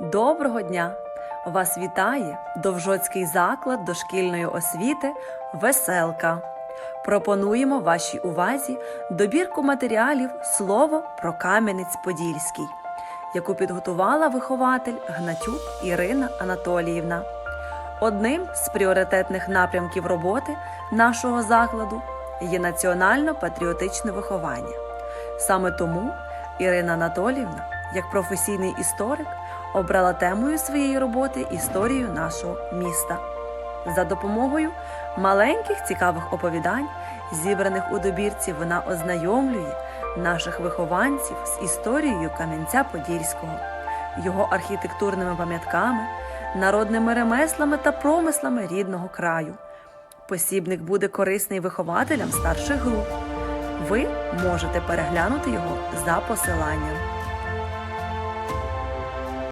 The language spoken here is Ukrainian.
Доброго дня! Вас вітає Довжоцький заклад дошкільної освіти Веселка. Пропонуємо вашій увазі добірку матеріалів Слово про Кам'янець-Подільський, яку підготувала вихователь Гнатюк Ірина Анатоліївна. Одним з пріоритетних напрямків роботи нашого закладу є національно-патріотичне виховання. Саме тому Ірина Анатоліївна, як професійний історик, обрала темою своєї роботи історію нашого міста. За допомогою маленьких цікавих оповідань, зібраних у добірці, вона ознайомлює наших вихованців з історією Кам'янця Подільського, його архітектурними пам'ятками, народними ремеслами та промислами рідного краю. Посібник буде корисний вихователям старших груп. Ви можете переглянути його за посиланням.